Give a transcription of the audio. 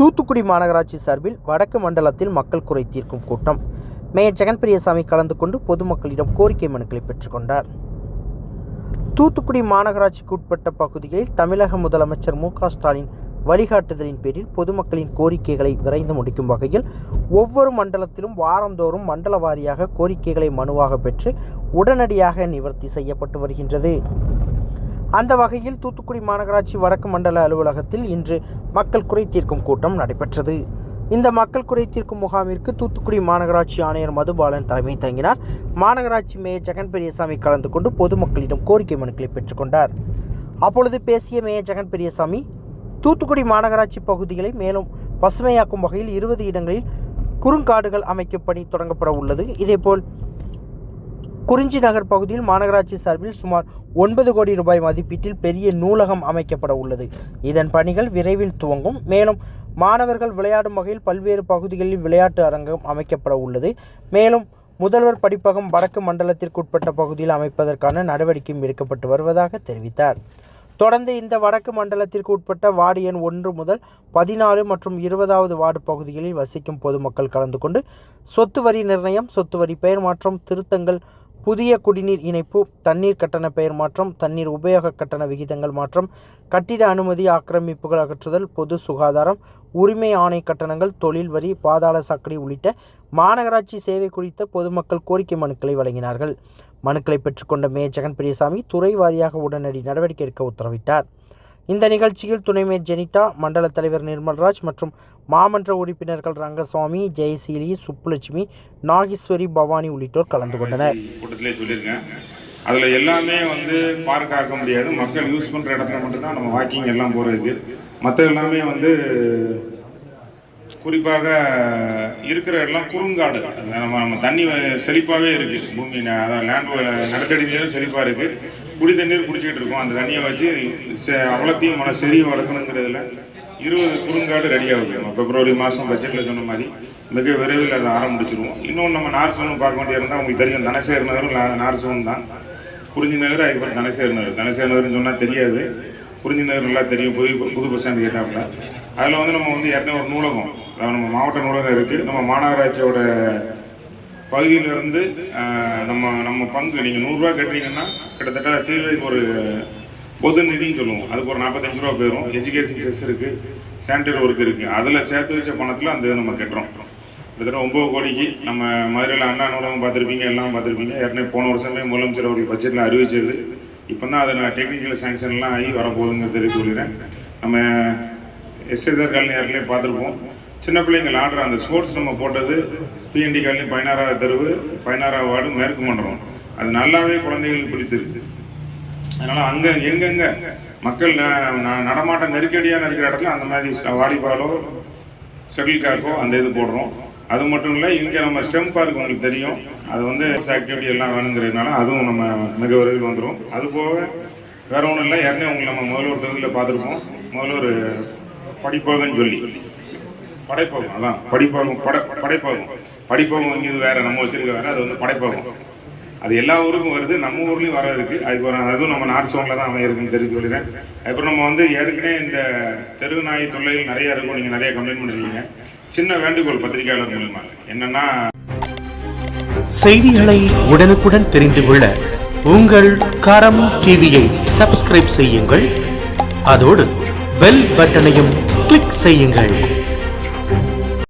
தூத்துக்குடி மாநகராட்சி சார்பில் வடக்கு மண்டலத்தில் மக்கள் குறை தீர்க்கும் கூட்டம். மேயர் ஜெகன் பிரியசாமி கலந்து கொண்டு பொதுமக்களிடம் கோரிக்கை மனுக்களை பெற்றுக்கொண்டார் தூத்துக்குடி மாநகராட்சிக்கு உட்பட்ட பகுதிகளில் தமிழக முதலமைச்சர் மு ஸ்டாலின் வழிகாட்டுதலின் பேரில் பொதுமக்களின் கோரிக்கைகளை விரைந்து முடிக்கும் வகையில் ஒவ்வொரு மண்டலத்திலும் வாரந்தோறும் மண்டல வாரியாக கோரிக்கைகளை மனுவாக பெற்று உடனடியாக நிவர்த்தி செய்யப்பட்டு வருகின்றது. அந்த வகையில் தூத்துக்குடி மாநகராட்சி வடக்கு மண்டல அலுவலகத்தில் இன்று மக்கள் குறை தீர்க்கும் கூட்டம் நடைபெற்றது. இந்த மக்கள் குறை தீர்க்கும் முகாமிற்கு தூத்துக்குடி மாநகராட்சி ஆணையர் மதுபாலன் தலைமை தங்கினார். மாநகராட்சி மேயர் ஜெகன் பெரியசாமி கலந்து கொண்டு பொதுமக்களிடம் கோரிக்கை மனுக்களை பெற்றுக்கொண்டார் அப்பொழுது பேசிய மேயர் ஜெகன் பெரியசாமி தூத்துக்குடி மாநகராட்சி பகுதிகளை மேலும் பசுமையாக்கும் வகையில் இருபது இடங்களில் குறுங்காடுகள் அமைக்கும் பணி தொடங்கப்பட உள்ளது. இதேபோல் குறிஞ்சி நகர் பகுதியில் மாநகராட்சி சார்பில் சுமார் ஒன்பது கோடி ரூபாய் மதிப்பீட்டில் பெரிய நூலகம் அமைக்கப்பட உள்ளது. இதன் பணிகள் விரைவில் துவங்கும். மேலும் மாணவர்கள் விளையாடும் வகையில் பல்வேறு பகுதிகளில் விளையாட்டு அரங்கம் அமைக்கப்பட உள்ளது. மேலும் முதல்வர் படிப்பகம் வடக்கு மண்டலத்திற்குட்பட்ட பகுதியில் அமைப்பதற்கான நடவடிக்கையும் எடுக்கப்பட்டு வருவதாக தெரிவித்தார். தொடர்ந்து இந்த வடக்கு மண்டலத்திற்கு உட்பட்ட வார்டு எண் ஒன்று முதல் பதினாலு மற்றும் இருபதாவது வார்டு பகுதிகளில் வசிக்கும் பொதுமக்கள் கலந்து கொண்டு சொத்து வரி நிர்ணயம் சொத்து வரி பெயர் மாற்றம் திருத்தங்கள் புதிய குடிநீர் இணைப்பு தண்ணீர் கட்டண பெயர் மாற்றம் தண்ணீர் உபயோக கட்டண விகிதங்கள் மாற்றம் கட்டிட அனுமதி ஆக்கிரமிப்புகள் அகற்றுதல் பொது சுகாதாரம் உரிமை ஆணை கட்டணங்கள் தொழில் வரி பாதாள சாக்கடை உள்ளிட்ட மாநகராட்சி சேவை குறித்த பொதுமக்கள் கோரிக்கை மனுக்களை வழங்கினார்கள். மனுக்களை பெற்றுக்கொண்ட மே. ஜெகன் பெரியசாமி துறை வாரியாக உடனடி நடவடிக்கை எடுக்க உத்தரவிட்டார். இந்த நிகழ்ச்சியில் துணை மேயர் ஜெனிட்டா மண்டல தலைவர் நிர்மல்ராஜ் மற்றும் மாமன்ற உறுப்பினர்கள் ரங்கசுவாமி ஜெயசீலி சுப்புலட்சுமி நாகேஸ்வரி பவானி உள்ளிட்டோர் கலந்து கொண்டனர். கூட்டத்திலே சொல்லியிருக்கேன். அதில் எல்லாமே வந்து பார்க் ஆக்க முடியாது. மக்கள் யூஸ் பண்ணுற இடத்துல மட்டும்தான் நம்ம வாக்கிங் எல்லாம் போகிறதுக்கு மற்ற எல்லாமே வந்து குறிப்பாக இருக்கிற எல்லாம் குறுங்காடு. நம்ம நம்ம தண்ணி செழிப்பாகவே இருக்குது பூமி அதான் லேண்ட் நிலத்தடி நீரும் செழிப்பாக இருக்குது குடி தண்ணீர் குடிச்சிக்கிட்டு இருக்கோம். அந்த தண்ணியை வச்சு அவ்வளோத்தையும் மன செறிய வளர்க்கணுங்கிறதுல இருபது குறுங்காடு ரெடி ஆகுது நம்ம பிப்ரவரி மாதம் பட்ஜெட்டில் சொன்ன மாதிரி மிக விரைவில் அதை ஆரம்பிச்சிருவோம் இன்னொன்று நம்ம நார்சோன் பார்க்க வேண்டியிருந்தால் உங்களுக்கு தெரியும். தனசேர் நகரும் நார் நார்சோன் தான். குறிஞ்சி நகர் அதுக்கப்புறம் தனசேர் நகர். தனசேர் நகர்னு சொன்னால் தெரியாது. குறிஞ்சி நகர் நல்லா தெரியும். புது புது பஸ் ஸ்டாண்டு கேட்டாப்புல. அதில் வந்து நம்ம வந்து ஏற்கனவே ஒரு நூலகம். அதாவது நம்ம மாவட்ட நூலகம் இருக்குது நம்ம மாநகராட்சியோட பகுதியிலிருந்து நம்ம நம்ம பங்கு நீங்கள் நூறுரூவா கட்டுறீங்கன்னா கிட்டத்தட்ட தீர்வைக்கு ஒரு பொது நிதின்னு சொல்லுவோம். அதுக்கு ஒரு நாற்பத்தஞ்சு ரூபா போயிடும் எஜுகேஷன் செஸ் இருக்குது சானிடரி ஒர்க் இருக்குது அதில் சேர்த்து வச்ச பணத்தில் அந்த நம்ம கட்டுறோம். கிட்டத்தட்ட ஒம்பது கோடிக்கு நம்ம மதுரையில் அண்ணா நூலகம் பார்த்துருப்பீங்க எல்லாம் பார்த்துருப்பீங்க. ஏற்கனவே போன வருஷமே முதலமைச்சர் அவர்கள் பட்ஜெட்டில் அறிவிச்சது. இப்போ தான் அதை நான் டெக்னிக்கல் சேங்ஷன்லாம் ஆகி வரப்போகுதுங்கிறது தெரிவித்து சொல்லிடுறேன் நம்ம எஸ்எஸ்ஆர் காலனி ஏற்கனவே பார்த்துருப்போம். சின்ன பிள்ளைங்கள் ஆடுற அந்த ஸ்போர்ட்ஸ் நம்ம போட்டது பிஎன்டி காலனி பதினாறாவது தெருவு பதினாறாவது வார்டு மேற்கு மன்றம் அது நல்லாவே குழந்தைகளுக்கு பிடித்திருக்கு அதனால் அங்கே எங்கெங்க மக்கள் ந- ந- நடமாட்டம் நெருக்கடியாக இருக்கிற இடத்துல அந்த மாதிரி வாலிபாலோ ஷட்டில் கார்க்கோ அந்த இது போடுறோம். அது மட்டும் இல்லை இங்கே நம்ம ஸ்டெம் பார்க் உங்களுக்கு தெரியும். அது வந்து ஆக்டிவிட்டி எல்லாம் வேணுங்கிறதுனால அதுவும் நம்ம மிக விரைவில் வந்துடும் அது போக வேற ஒன்றும் இல்லை ஏற்கனவே உங்களை நம்ம முதல்வர் தொகுதியில் பார்த்துருப்போம். முதல்வர் படிப்பகம்னு சொல்லி. படைப்பகம் அதான் படிப்பகம் பட படைப்பகம் படிப்பகம் இங்கே வேறு வேற நம்ம வச்சிருக்க வேற அது வந்து படைப்பகம் அது எல்லா ஊருக்கும் வருது நம்ம ஊர்லேயும் வர இருக்கு. அதுக்கப்புறம் அதுவும் நம்ம நார்த் சோனில் தான் அமையிருக்குன்னு தெரிஞ்சு சொல்லிடுறேன். அதுக்கப்புறம் நம்ம வந்து ஏற்கனவே இந்த தெரு நாய் தொல்லைகள் நிறைய இருக்கும் நீங்கள் நிறைய கம்ப்ளைண்ட் பண்ணிருக்கீங்க. சின்ன வேண்டுகோள் பத்திரிகையாளர் மூலமா என்னன்னா செய்திகளை உடனுக்குடன் தெரிந்து கொள்ள உங்கள் கரம் டிவியை சப்ஸ்கிரைப் செய்யுங்கள். அதோடு பெல் பட்டனையும் கிளிக் செய்யுங்கள்.